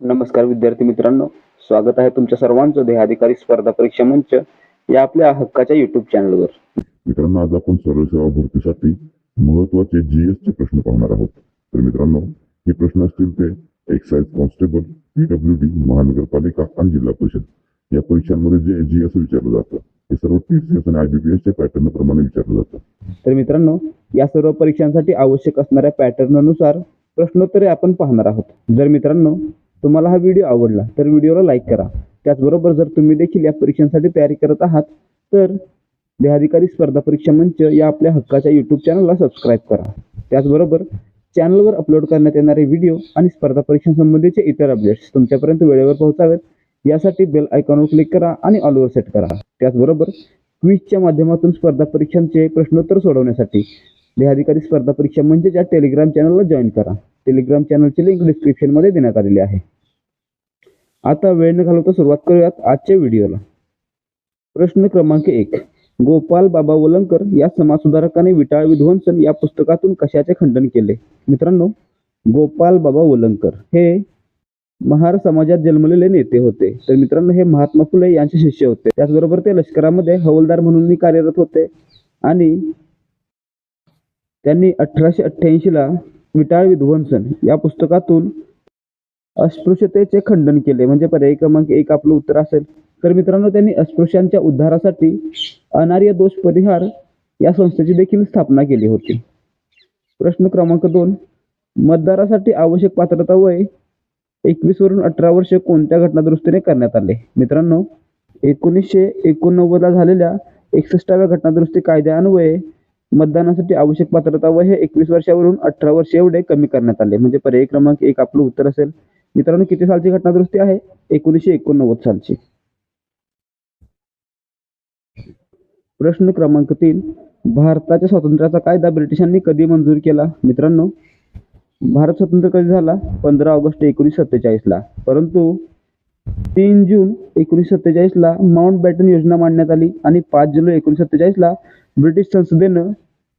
नमस्कार विद्यार्थी मित्रांनो स्वागत आहे तुमच्या सर्वांचं देहाधिकारी स्पर्धा परीक्षा मंच या आपल्या हक्काच्या युट्यूब चॅनलवर मित्रांनो आज आपण सरळ सेवा भरतीसाठी महत्त्वाचे जीएस चे प्रश्न पाहणार आहोत. तर मित्रांनो हे प्रश्न असतील ते एक्साइज कॉन्स्टेबल पीडब्ल्यू डी महानगरपालिका आणि जिल्हा परिषद. या परीक्षांमध्ये जे जीएस विचारलं जातं हे सर्व टीसीएस आणि आयबीपीएस च्या पॅटर्न प्रमाणे विचारलं जातं. तर मित्रांनो या सर्व परीक्षांसाठी आवश्यक असणाऱ्या पॅटर्ननुसार प्रश्नोत्तरे आपण पाहणार आहोत. जर मित्रांनो तुम्हाला हा व्हिडिओ आवडला तर व्हिडिओला लाईक करा. त्याचबरोबर जर तुम्ही देखील या परीक्षांसाठी तयारी करत आहात तर देहाधिकारी स्पर्धा परीक्षा मंच या आपल्या हक्काच्या यूट्यूब चॅनलला सबस्क्राईब करा. त्याचबरोबर चॅनलवर अपलोड करण्यात येणारे व्हिडिओ आणि स्पर्धा परीक्षांसंबंधीचे इतर अपडेट्स तुमच्यापर्यंत वेळेवर पोहोचावेत. यासाठी बेल आयकॉनवर क्लिक करा आणि ऑलवर सेट करा. त्याचबरोबर क्विजच्या माध्यमातून स्पर्धा परीक्षांचे प्रश्नोत्तर सोडवण्यासाठी देहाधिकारी स्पर्धा परीक्षा मंचच्या टेलिग्राम चॅनलला जॉईन करा. टेलिग्राम चॅनलची लिंक डिस्क्रिप्शनमध्ये देण्यात आलेली आहे. आता वेळ न घालवता सुरुवात करूयात आजच्या व्हिडिओला. प्रश्न क्रमांक एक. गोपाल बाबा वलंकर या समाजसुधारकाने विटाळ विध्वंसन या पुस्तकातून कशाचे खंडन केले? मित्रांनो गोपाल बाबा वलंकर हे महार समाजात जन्मलेले नेते होते. तर मित्रांनो हे महात्मा फुले यांचे शिष्य होते. त्याचबरोबर ते लष्करामध्ये हवालदार म्हणूनही कार्यरत होते. आणि त्यांनी अठराशे अठ्ठ्याऐंशीला विटाळ विध्वंसन या पुस्तकातून अस्पृश्यतेचे खंडन केले. म्हणजे पर्याय क्रमांक एक आपलं उत्तर असेल. तर मित्रांनो त्यांनी अस्पृश्यांच्या उद्धारासाठी अनार्य दोष परिहार या संस्थेची देखील स्थापना केली होती. प्रश्न क्रमांक दोन. मतदारासाठी आवश्यक पात्रता वय एकवीस वरून अठरा वर्ष कोणत्या घटनादुरुस्तीने करण्यात आले? मित्रांनो एकोणीसशे एकोणनव्वदला झालेल्या एकसष्टाव्या घटनादुरुस्ती कायद्यान्वये मतदानासाठी आवश्यक पात्रता वय हे एकवीस वर्षावरून अठरा वर्ष एवढे कमी करण्यात आले. म्हणजे पर्याय क्रमांक एक आपलं उत्तर असेल. मित्रांनो किती सालची घटनादुरुस्ती आहे? एकोणीसशे एकोणनव्वद सालची. प्रश्न क्रमांक तीन. भारताच्या स्वातंत्र्याचा कायदा ब्रिटिशांनी कधी मंजूर केला? मित्रांनो भारत स्वतंत्र कधी झाला? पंधरा ऑगस्ट एकोणीसशे सत्तेचाळीसला. परंतु तीन जून एकोणीसशे सत्तेचाळीसला माउंट बॅटन योजना मांडण्यात आली आणि पाच जुलै एकोणीसशे सत्तेचाळीसला ब्रिटिश संसदेनं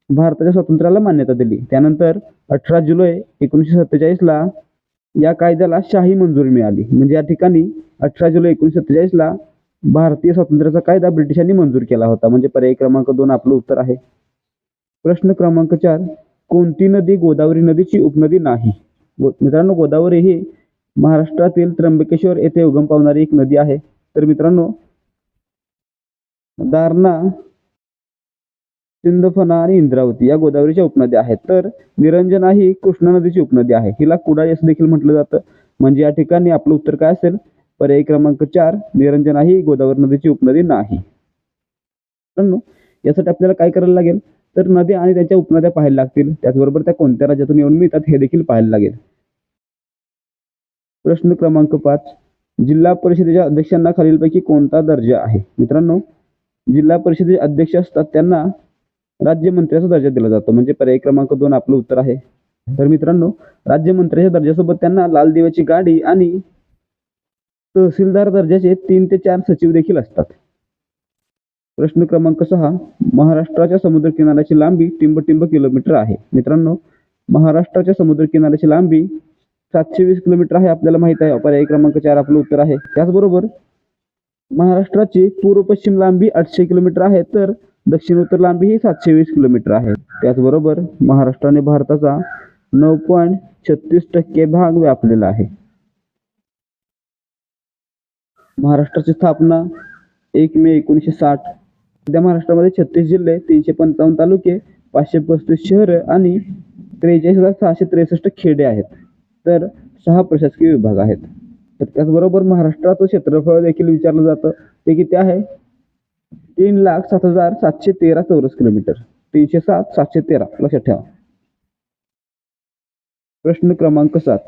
भारताच्या स्वातंत्र्याला मान्यता दिली. त्यानंतर अठरा जुलै एकोणीसशे सत्तेचाळीसला या कायद्याला शाही मंजुरी मिळाली. म्हणजे या ठिकाणी अठरा जुलै एकोणीसशे सत्तेचाळीसला भारतीय स्वातंत्र्याचा कायदा ब्रिटिशांनी मंजूर केला होता. म्हणजे पर्याय क्रमांक दोन आपलं उत्तर आहे. प्रश्न क्रमांक चार कोणती नदी गोदावरी नदीची उपनदी नाही? मित्रांनो गोदावरी ही महाराष्ट्रातील त्र्यंबकेश्वर येथे उगम पावणारी एक नदी आहे. तर मित्रांनो दारणा सिंधफणा आणि इंद्रावती या गोदावरीच्या उपनद्या आहेत. तर निरंजना ही कृष्णा नदीची उपनदी आहे. हिला कुडाळी असं देखील म्हटलं जातं. म्हणजे या ठिकाणी आपलं उत्तर काय असेल? पर्याय क्रमांक चार निरंजना ही गोदावरी नदीची उपनदी नाही. यासाठी आपल्याला काय करायला लागेल? तर नद्या आणि त्यांच्या उपनद्या पाहायला लागतील. त्याचबरोबर त्या कोणत्या राज्यातून येऊन मिळतात हे देखील पाहायला लागेल. प्रश्न क्रमांक पाच जिल्हा परिषदेच्या अध्यक्षांना खालीलपैकी कोणता दर्जा आहे? मित्रांनो जिल्हा परिषदेचे अध्यक्ष असतात त्यांना राज्यमंत्र्याचा दर्जा दिला जातो. म्हणजे पर्याय क्रमांक दोन आपलं उत्तर आहे. तर मित्रांनो राज्यमंत्र्याच्या दर्जासोबत त्यांना लाल दिव्याची गाडी आणि तहसीलदार दर्जाचे तीन ते चार सचिव देखील असतात. प्रश्न क्रमांक सहा महाराष्ट्राच्या समुद्र किनाऱ्याची लांबी टिंब किलोमीटर आहे. मित्रांनो महाराष्ट्राच्या समुद्र किनाऱ्याची लांबी सातशे वीस किलोमीटर आहे आपल्याला माहीत आहे. पर्याय क्रमांक चार आपलं उत्तर आहे. त्याचबरोबर महाराष्ट्राची पूर्व पश्चिम लांबी आठशे किलोमीटर आहे. तर दक्षिण उत्तर लांबी ही सातशे वीस किलोमीटर आहे. त्याचबरोबर महाराष्ट्राने भारताचा नऊ पॉईंट छत्तीस टक्के भाग व्यापलेला आहे. महाराष्ट्राची स्थापना एक मे एकोणीसशे साठ. सध्या महाराष्ट्रामध्ये छत्तीस जिल्हे तीनशे पंचावन्न तालुके पाचशे पस्तीस शहरं आणि त्रेचाळीस हजार सहाशे त्रेसष्ट खेडे आहेत. तर सहा प्रशासकीय विभाग आहेत. तर त्याचबरोबर महाराष्ट्राचं क्षेत्रफळ देखील विचारलं जातं. ते किती आहे तीन लाख सात हजार सातशे तेरा चौरस किलोमीटर. तीनशे सात सातशे तेरा. लक्षात ठेवा. प्रश्न क्रमांक सात.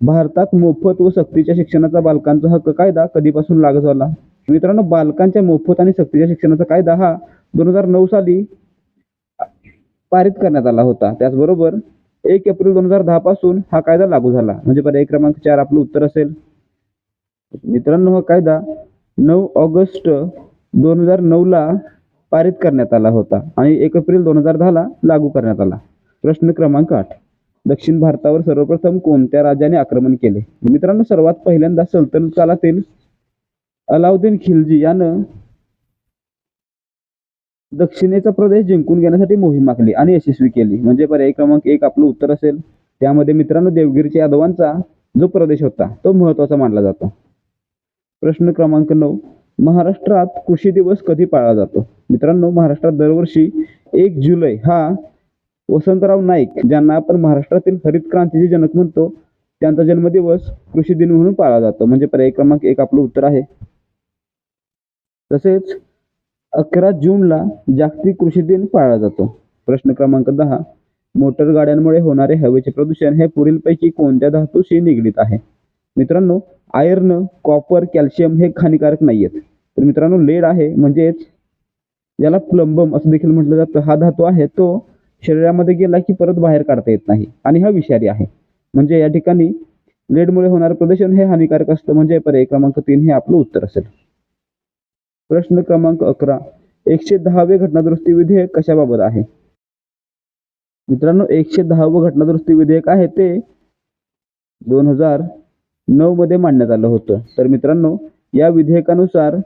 भारतात मोफत व सक्तीच्या शिक्षणाचा बालकांचा हक्क कायदा कधीपासून लागू झाला? मित्रांनो बालकांच्या मोफत आणि सक्तीच्या शिक्षणाचा कायदा हा दोन हजार नऊ साली पारित करण्यात आला होता. त्याचबरोबर एक एप्रिल दोन हजार दहा पासून हा कायदा लागू झाला. म्हणजे पर्याय क्रमांक चार आपलं उत्तर असेल. मित्रांनो हा कायदा नऊ ऑगस्ट दोन हजार नऊला पारित करण्यात आला होता आणि एक एप्रिल दोन हजार दहाला लागू करण्यात आला. प्रश्न क्रमांक आठ. दक्षिण भारतावर सर्वप्रथम कोणत्या राजाने आक्रमण केले? मित्रांनो सर्वात पहिल्यांदा सल्तनत कालातील अलाउद्दीन खिलजी यानं दक्षिणेचा प्रदेश जिंकून घेण्यासाठी मोहीम आखली आणि यशस्वी केली. म्हणजे पर्याय क्रमांक एक आपलं उत्तर असेल. त्यामध्ये मित्रांनो देवगिरीच्या यादवांचा जो प्रदेश होता तो महत्त्वाचा मानला जातो. प्रश्न क्रमांक नऊ. महाराष्ट्रात कृषी दिवस कधी पाळला जातो? मित्रांनो महाराष्ट्रात दरवर्षी एक जुलै हा वसंतराव नाईक ज्यांना आपण महाराष्ट्रातील हरित क्रांतीचे जनक म्हणतो त्यांचा जन्मदिवस कृषी दिन म्हणून पाळला जातो. म्हणजे पर्याय क्रमांक एक आपलं उत्तर आहे. तसेच अकरा जूनला जागतिक कृषी दिन पाळला जातो. प्रश्न क्रमांक दहा मोटर गाड्यांमुळे होणारे हवेचे प्रदूषण हे पुढीलपैकी कोणत्या धातूशी निगडीत आहे? मित्रांनो आयर्न कॉपर कॅल्शियम हे हानिकारक नाही आहेत तर मित्रांनो लेड आहे म्हणजेच याला प्लंबम असं देखील म्हटलं जातं. हा धातू आहे तो शरीरामध्ये गेला की परत बाहेर काढता येत नाही. आणि हा विषारी आहे. म्हणजे या ठिकाणी लेडमुळे होणारं प्रदूषण हे हानिकारक असतं. म्हणजे पर्याय क्रमांक तीन हे आपलं उत्तर असेल. प्रश्न क्रमांक अकरा. एकशे दहावे घटनादुरुस्ती विधेयक कशाबाबत आहे? मित्रांनो एकशे दहावं घटनादुरुस्ती विधेयक आहे ते दोन हजार नऊ मध्ये मांडण्यात आलं होतं. तर मित्रांनो या विधेयकानुसार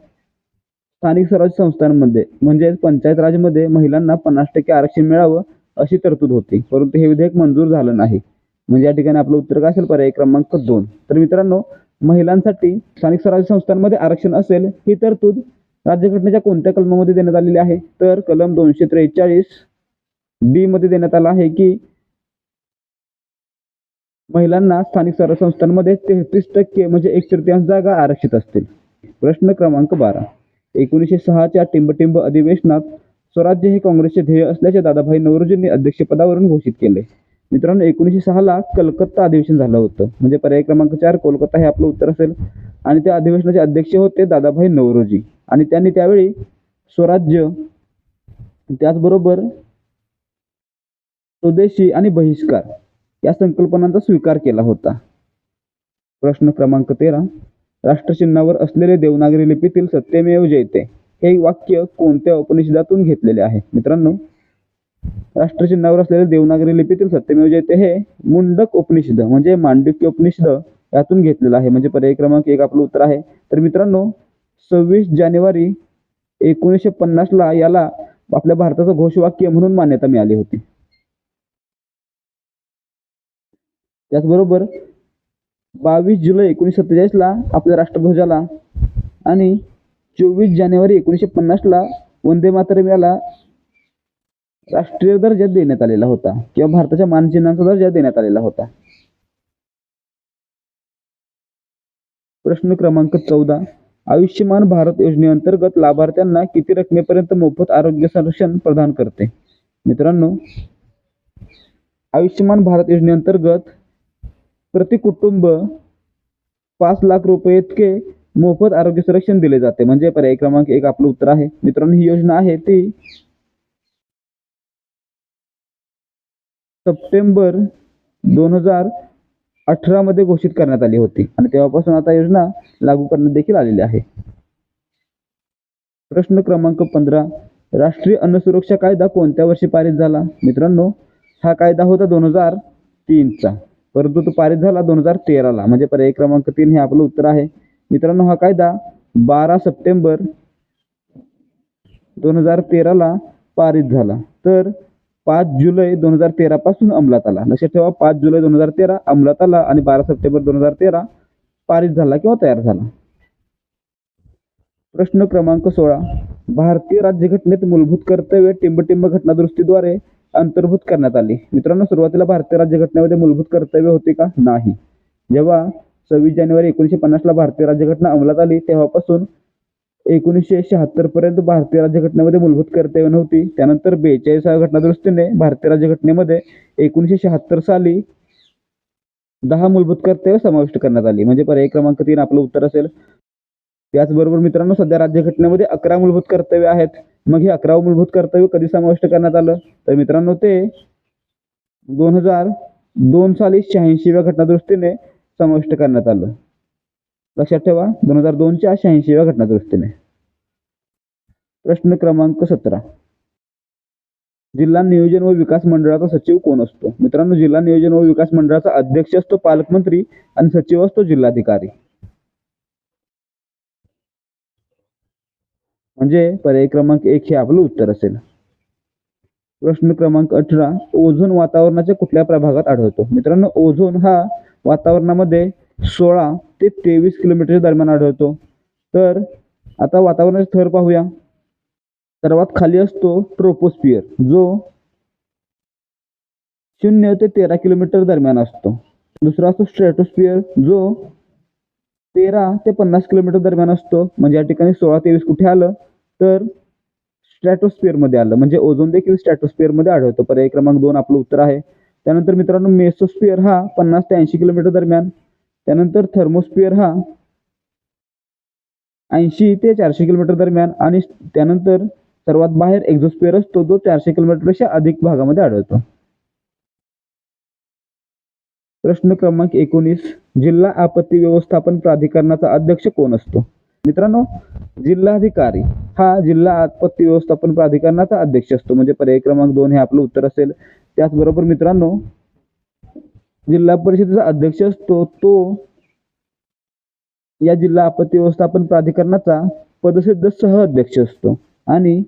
स्थानिक स्वराज्य संस्थांमध्ये म्हणजेच पंचायत राजमध्ये महिलांना पन्नास टक्के आरक्षण मिळावं अशी तरतूद होती. परंतु हे विधेयक मंजूर झालं नाही. म्हणजे या ठिकाणी आपलं उत्तर काय असेल? पर्याय क्रमांक दोन. तर मित्रांनो महिलांसाठी स्थानिक स्वराज्य संस्थांमध्ये आरक्षण असेल ही तरतूद राज्यघटनेच्या कोणत्या कलमामध्ये देण्यात आलेली आहे? तर कलम दोनशे त्रेचाळीस बी मध्ये देण्यात आला आहे की महिलांना स्थानिक स्वराज्य संस्थांमध्ये तेहतीस टक्के म्हणजे एक तृतीयांश जागा आरक्षित असतील. प्रश्न क्रमांक बारा. एकोणीसशे सहाच्या टिंबटिंब अधिवेशनात स्वराज्य हे काँग्रेसचे ध्येय असल्याचे दादाभाई नवरोजींनी अध्यक्षपदावरून घोषित केले. मित्रांनो एकोणीसशे सहाला कलकत्ता अधिवेशन झालं होतं. म्हणजे पर्याय क्रमांक चार कोलकाता हे आपलं उत्तर असेल. आणि त्या अधिवेशनाचे अध्यक्ष होते दादाभाई नवरोजी. आणि त्यांनी त्यावेळी स्वराज्य त्याचबरोबर स्वदेशी आणि बहिष्कार या संकल्पनांचा स्वीकार केला होता. प्रश्न क्रमांक तेरा राष्ट्रचिन्हावर असलेले देवनागरी लिपीतील सत्यमेव जयते. हे वाक्य कोणत्या उपनिषदातून घेतलेले आहे? मित्रांनो राष्ट्रचिन्हावर असलेले देवनागरी लिपीतील सत्यमेव जयते हे मुंडक उपनिषद म्हणजे मांडुक्य उपनिषद यातून घेतलेलं आहे. म्हणजे पर्याय क्रमांक एक आपलं उत्तर आहे. तर मित्रांनो सव्वीस जानेवारी एकोणीसशे पन्नासला याला आपल्या भारताचं घोषवाक्य म्हणून मान्यता मिळाली होती. त्याचबरोबर बावीस जुलै एकोणीसशे सत्तेचाळीसला आपल्या राष्ट्रध्वजाला आणि चोवीस जानेवारी एकोणीसशे पन्नासला वंदे मातरम याला राष्ट्रीय दर्जा देण्यात आलेला होता किंवा भारताच्या मानचिन्हांचा दर्जा देण्यात आलेला होता. प्रश्न क्रमांक चौदा. आयुष्यमान भारत योजनेअंतर्गत लाभार्थ्यांना किती रकमेपर्यंत मोफत आरोग्य संरक्षण प्रदान करते? मित्रांनो आयुष्यमान भारत योजनेअंतर्गत प्रति कुटुंब पाच लाख रुपये इतके मोफत आरोग्य संरक्षण दिले जाते. म्हणजे पर्याय क्रमांक एक आपलं उत्तर आहे. मित्रांनो ही योजना आहे ती सप्टेंबर दोन हजार अठरा मध्ये घोषित करण्यात आली होती. आणि तेव्हापासून आता योजना लागू करण्यात देखील आलेली आहे. प्रश्न क्रमांक पंधरा राष्ट्रीय अन्न सुरक्षा कायदा कोणत्या वर्षी पारित झाला? मित्रांनो हा कायदा होता दोन हजार तीनचा. परंतु तो पारित झाला दोन हजार तेराला. म्हणजे पर्याय क्रमांक तीन हे आपलं उत्तर आहे. मित्रांनो हा कायदा बारा सप्टेंबर दोन हजार तेराला पारित झाला. तर पाच जुलै दोन हजार तेरा पासून अंमलात आला. लक्षात ठेवा पाच जुलै दोन हजार तेरा अंमलात आला आणि बारा सप्टेंबर दोन हजार तेरा पारित झाला किंवा तयार झाला. प्रश्न क्रमांक सोळा. भारतीय राज्यघटनेत मूलभूत कर्तव्य टिंबटिंब घटनादुरुस्तीद्वारे अंतर्भूत करण्यात आली. मित्रांनो सुरुवातीला भारतीय राज्यघटनेमध्ये मूलभूत कर्तव्य होते का? नाही. जेव्हा सव्वीस जानेवारी एकोणीसशे पन्नासला भारतीय राज्यघटना अंमलात आली तेव्हापासून एकोणीसशे शहात्तर पर्यंत भारतीय राज्यघटनेमध्ये मूलभूत कर्तव्य नव्हती. त्यानंतर बेचाळीसाव्या घटनादुरुस्तीने भारतीय राज्यघटनेमध्ये एकोणीसशे शहात्तर साली दहा मूलभूत कर्तव्य समाविष्ट करण्यात आली. म्हणजे पर्याय क्रमांक तीन आपलं उत्तर असेल. त्याचबरोबर मित्रांनो सध्या राज्यघटनेमध्ये अकरा मूलभूत कर्तव्य आहेत. मग हे अकरावं मूलभूत कर्तव्य कधी समाविष्ट करण्यात आलं? तर मित्रांनो ते दोन हजार दोन साली शहाऐंशीव्या घटनादृष्टीने समाविष्ट करण्यात आलं. लक्षात ठेवा दोन हजार दोनच्या शहाऐंशीव्या घटनादृष्टीने प्रश्न क्रमांक सतरा. जिल्हा नियोजन व विकास मंडळाचा सचिव कोण असतो? मित्रांनो जिल्हा नियोजन व विकास मंडळाचा अध्यक्ष असतो पालकमंत्री आणि सचिव असतो जिल्हाधिकारी. म्हणजे पर्याय क्रमांक एक हे आपलं उत्तर असेल. प्रश्न क्रमांक अठरा ओझोन वातावरणाच्या कुठल्या प्रभागात आढळतो? मित्रांनो ओझोन हा वातावरणामध्ये सोळा ते तेवीस किलोमीटरच्या दरम्यान आढळतो. तर आता वातावरणाचे थर पाहूया. सर्वात खाली असतो ट्रोपोस्फियर जो शून्य ते तेरा किलोमीटर दरम्यान असतो. दुसरा असतो स्ट्रॅटोस्पियर जो तेरा ते पन्नास किलोमीटर दरम्यान असतो. म्हणजे या ठिकाणी सोळा तेवीस कुठे आलं तर स्ट्रॅटोस्फिअरमध्ये आलं. म्हणजे ओझोन देखील स्ट्रॅटोस्फिअरमध्ये आढळतो. पर्याय क्रमांक दोन आपलं उत्तर आहे. त्यानंतर मित्रांनो मेसोस्फिअर हा पन्नास ते ऐंशी किलोमीटर दरम्यान. त्यानंतर थर्मोस्फिअर हा ऐंशी ते चारशे किलोमीटर दरम्यान. आणि त्यानंतर सर्वात बाहेर एक्झोस्फिअर असतो जो चारशे किलोमीटरपेक्षा अधिक भागामध्ये आढळतो. प्रश्न क्रमांक एकोणीस जिल्हा आपत्ती व्यवस्थापन प्राधिकरणाचा अध्यक्ष कोण असतो? मित्रांनो जिल्हाधिकारी हा जिल्हा आपत्ती व्यवस्थापन प्राधिकरणाचा अध्यक्ष असतो. म्हणजे पर्याय क्रमांक दोन हे आपलं उत्तर असेल. त्याचबरोबर मित्रांनो जिल्हा परिषदेचा अध्यक्ष असतो तो या जिल्हा आपत्ती व्यवस्थापन प्राधिकरणाचा पदसिद्ध सह अध्यक्ष असतो. आणि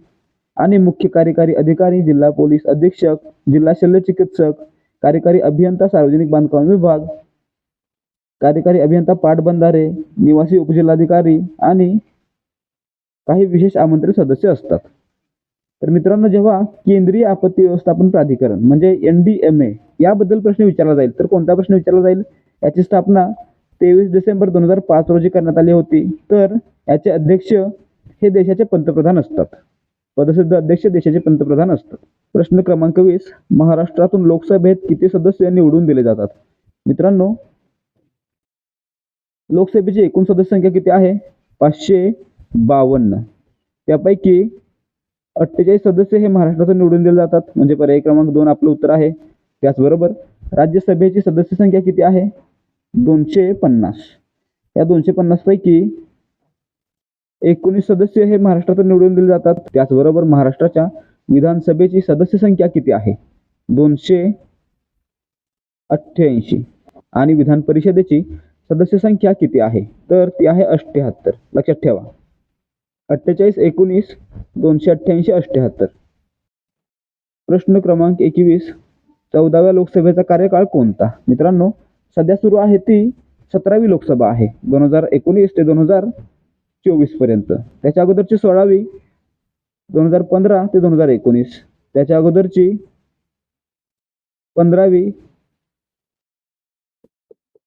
आणि मुख्य कार्यकारी अधिकारी जिल्हा पोलीस अधीक्षक जिल्हा शल्य चिकित्सक कार्यकारी अभियंता सार्वजनिक बांधकाम विभाग कार्यकारी अभियंता पाटबंधारे निवासी उपजिल्हाधिकारी आणि काही विशेष आमंत्रित सदस्य असतात. तर मित्रांनो जेव्हा केंद्रीय आपत्ती व्यवस्थापन प्राधिकरण म्हणजे एन डी एम ए याबद्दल प्रश्न विचारला जाईल तर कोणता प्रश्न विचारला जाईल? याची स्थापना तेवीस डिसेंबर दोन हजार पाच रोजी करण्यात आली होती. तर याचे अध्यक्ष हे देशाचे पंतप्रधान असतात. पदसिद्ध अध्यक्ष देशाचे पंतप्रधान असतात. प्रश्न क्रमांक वीस महाराष्ट्रातून लोकसभेत किती सदस्य निवडून दिले जातात? मित्रांनो लोकसभेची एकूण सदस्य संख्या किती आहे? पाचशे बावन्न. त्यापैकी अठ्ठेचाळीस सदस्य हे महाराष्ट्रातून निवडून दिले जातात. म्हणजे पर्याय क्रमांक दोन आपलं उत्तर आहे. त्याचबरोबर राज्यसभेची सदस्य संख्या किती आहे? दोनशे पन्नास. या दोनशे पन्नासपैकी एकोणीस सदस्य हे महाराष्ट्रातून निवडून दिले जातात. त्याचबरोबर महाराष्ट्राच्या विधानसभेची सदस्य संख्या किती आहे? दोनशे अठ्ठ्याऐंशी. आणि विधान परिषदेची सदस्य संख्या किती आहे? तर ती आहे अठ्ठ्याहत्तर. लक्षात ठेवा. अठ्ठेचाळीस एकोणीस दोनशे अठ्ठ्याऐंशी अठ्ठ्याहत्तर. प्रश्न क्रमांक एकवीस. चौदाव्या लोकसभेचा कार्यकाळ कोणता? मित्रांनो सध्या सुरू आहे ती सतरावी लोकसभा आहे. दोन हजार एकोणीस ते दोन हजार चोवीसपर्यंत त्याच्या अगोदरची सोळावी दोन हजार पंधरा ते दोन हजार एकोणीस. त्याच्या अगोदरची पंधरावी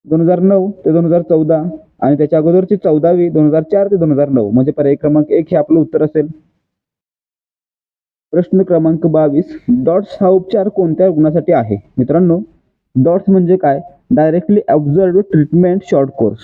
दोन हजार नऊ ते दोन हजार चौदा आणि त्याच्या अगोदरची चौदावी दोन हजार चार ते दोन हजार नऊ. म्हणजे पर्याय क्रमांक एक हे आपलं उत्तर असेल. प्रश्न क्रमांक बावीस डॉट्स हा उपचार कोणत्या रुग्णासाठी आहे? मित्रांनो डॉट्स म्हणजे काय? Directly observed treatment short course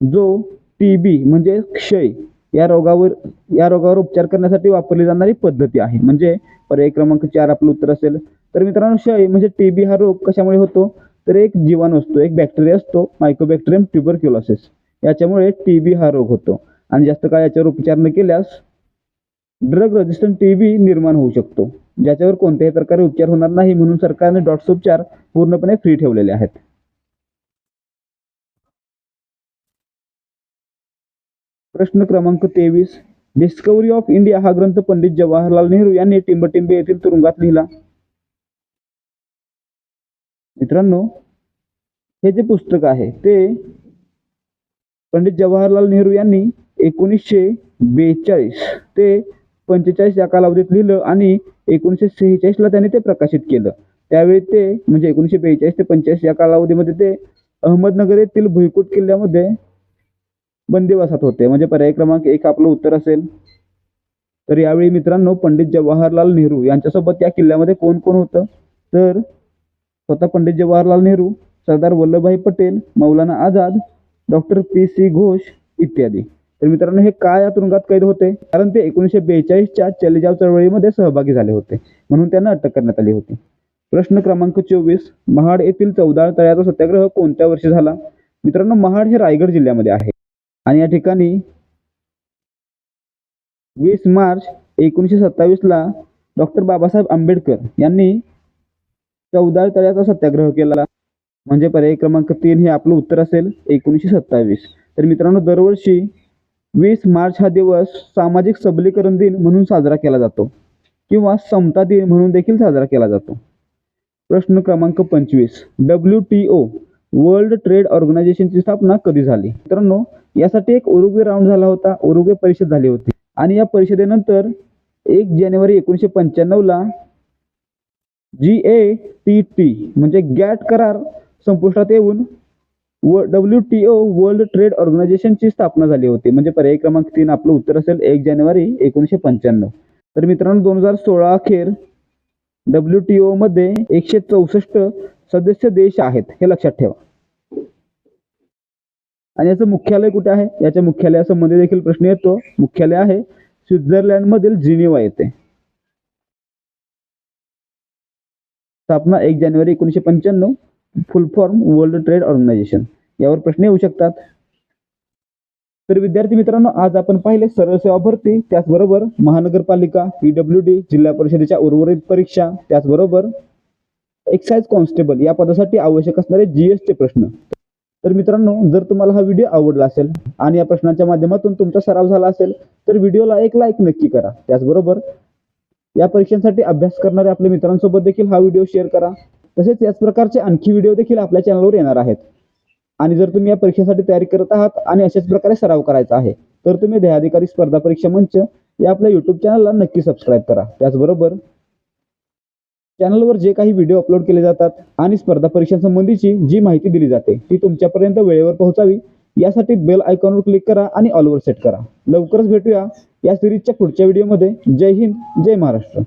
जो टी बी म्हणजे क्षय या रोगावर या रोगावर उपचार करण्यासाठी वापरली जाणारी पद्धती आहे. म्हणजे पर्याय क्रमांक चार आपलं उत्तर असेल. तर मित्रांनो क्षय म्हणजे टी बी हा रोग कशामुळे होतो? तर एक जीवाणू असतो एक बॅक्टेरिया असतो मायक्रोबॅक्टेरियम ट्युबरक्युलोसिस याच्यामुळे टी बी हा रोग होतो. आणि जास्त काळ याच्यावर उपचार न केल्यास ड्रग रेजिस्टंट टी बी निर्माण होऊ शकतो. ज्याच्यावर कोणत्याही प्रकारे उपचार होणार नाही म्हणून सरकारने डॉट्स उपचार पूर्णपणे फ्री ठेवलेले आहेत. प्रश्न क्रमांक तेवीस. डिस्कवरी ऑफ इंडिया हा ग्रंथ पंडित जवाहरलाल नेहरू यांनी टिंबटिंबे येथील तुरुंगात लिहिला. मित्रांनो हे जे पुस्तक आहे ते पंडित जवाहरलाल नेहरू यांनी एकोणीसशे बेचाळीस ते पंचेचाळीस या कालावधीत लिहिलं आणि एकोणीसशे सेहेचाळीसला त्यांनी ते प्रकाशित केलं. त्यावेळी ते म्हणजे एकोणीसशे बेचाळीस ते पंचेचाळीस या कालावधीमध्ये ते अहमदनगर येथील भुईकोट किल्ल्यामध्ये बंदिवासात होते. म्हणजे पर्याय क्रमांक एक आपलं उत्तर असेल. तर यावेळी मित्रांनो पंडित जवाहरलाल नेहरू यांच्यासोबत या किल्ल्यामध्ये कोण कोण होतं? तर स्वतः Pandit Jawaharlal Nehru Sardar Vallabhbhai Patel Maulana Azad doctor P C Ghosh इत्यादी. तर मित्रांनो हे का या तुरुंगात कैद होते? कारण ते एकोणीसशे बेचाळीसच्या चलेजाव चळवळीमध्ये सहभागी झाले होते. म्हणून त्यांना अटक करण्यात आली होती. प्रश्न क्रमांक चोवीस महाड येथील चौदाळ तळ्याचा सत्याग्रह कोणत्या वर्षी झाला? मित्रांनो महाड हे रायगड जिल्ह्यामध्ये आहे. आणि या ठिकाणी वीस मार्च एकोणीसशे सत्तावीसला डॉक्टर बाबासाहेब आंबेडकर यांनी चौदा तळ्याचा सत्याग्रह केला. म्हणजे पर्याय क्रमांक तीन हे आपलं उत्तर असेल एकोणीसशे सत्तावीस. तर मित्रांनो दरवर्षी वीस मार्च हा दिवस सामाजिक सबलीकरण दिन म्हणून साजरा केला जातो. किंवा समता दिन म्हणून देखील साजरा केला जातो. प्रश्न क्रमांक पंचवीस. W T O world trade ऑर्गनायझेशनची स्थापना कधी झाली? मित्रांनो यासाठी एक उरुग्वे राऊंड झाला होता. उरुग्वे परिषद झाली होती. आणि या परिषदेनंतर एक जानेवारी एकोणीसशे पंच्याण्णवला जी ए टी टी म्हणजे गॅट करार संपुष्टात येऊन व W T O world trade ऑर्गनायझेशनची स्थापना झाली होती. म्हणजे पर्याय क्रमांक तीन आपलं उत्तर असेल एक जानेवारी एकोणीसशे पंच्याण्णव. तर मित्रांनो दोन हजार सोळा अखेर डब्ल्यू टी ओमध्ये मध्ये एकशे चौसष्ट सदस्य देश आहेत. हे लक्षात ठेवा. आणि याचं मुख्यालय कुठे आहे? याच्या मुख्यालयासंबंधी देखील प्रश्न येतो. मुख्यालय आहे स्वित्झर्लंड मधील जिनिवा येथे. स्थापना एक जानेवारी एकोणीसशे पंच्याण्णव. Full form world trade organisation. यावर प्रश्न येऊ शकतात. तर विद्यार्थी मित्रांनो आज आपण पाहिले सरळ सेवा भरती. त्याचबरोबर महानगरपालिका पीडब्ल्यू डी जिल्हा परिषदेच्या उर्वरित परीक्षा. त्याचबरोबर एक्साइज कॉन्स्टेबल या पदासाठी आवश्यक असणारे जीएसचे प्रश्न. तर मित्रांनो जर तुम्हाला हा व्हिडिओ आवडला असेल आणि या प्रश्नांच्या माध्यमातून तुमचा सराव झाला असेल तर व्हिडिओला एक लाईक नक्की करा. त्याचबरोबर या परीक्षांसाठी अभ्यास करणाऱ्या आपल्या मित्रांसोबत देखील हा व्हिडिओ शेअर करा. तसेच याच प्रकारचे आणखी व्हिडिओ देखील आपल्या चॅनलवर येणार आहेत. आणि जर तुम्ही या परीक्षेसाठी तयारी करत आहात आणि अशाच प्रकारे सराव करायचा आहे तर तुम्ही ध्येयाधिकारी स्पर्धा परीक्षा मंच या आपल्या युट्यूब चॅनलला नक्की सबस्क्राईब करा. त्याचबरोबर चॅनलवर जे काही व्हिडिओ अपलोड केले जातात आणि स्पर्धा परीक्षांसंबंधीची जी माहिती दिली जाते ती तुमच्यापर्यंत वेळेवर पोहोचावी. यासाठी बेल आयकॉनवर क्लिक करा आणि ऑलवर सेट करा. लवकरच भेटूया या सिरीजच्या पुढच्या व्हिडिओमध्ये जय हिंद जय महाराष्ट्र.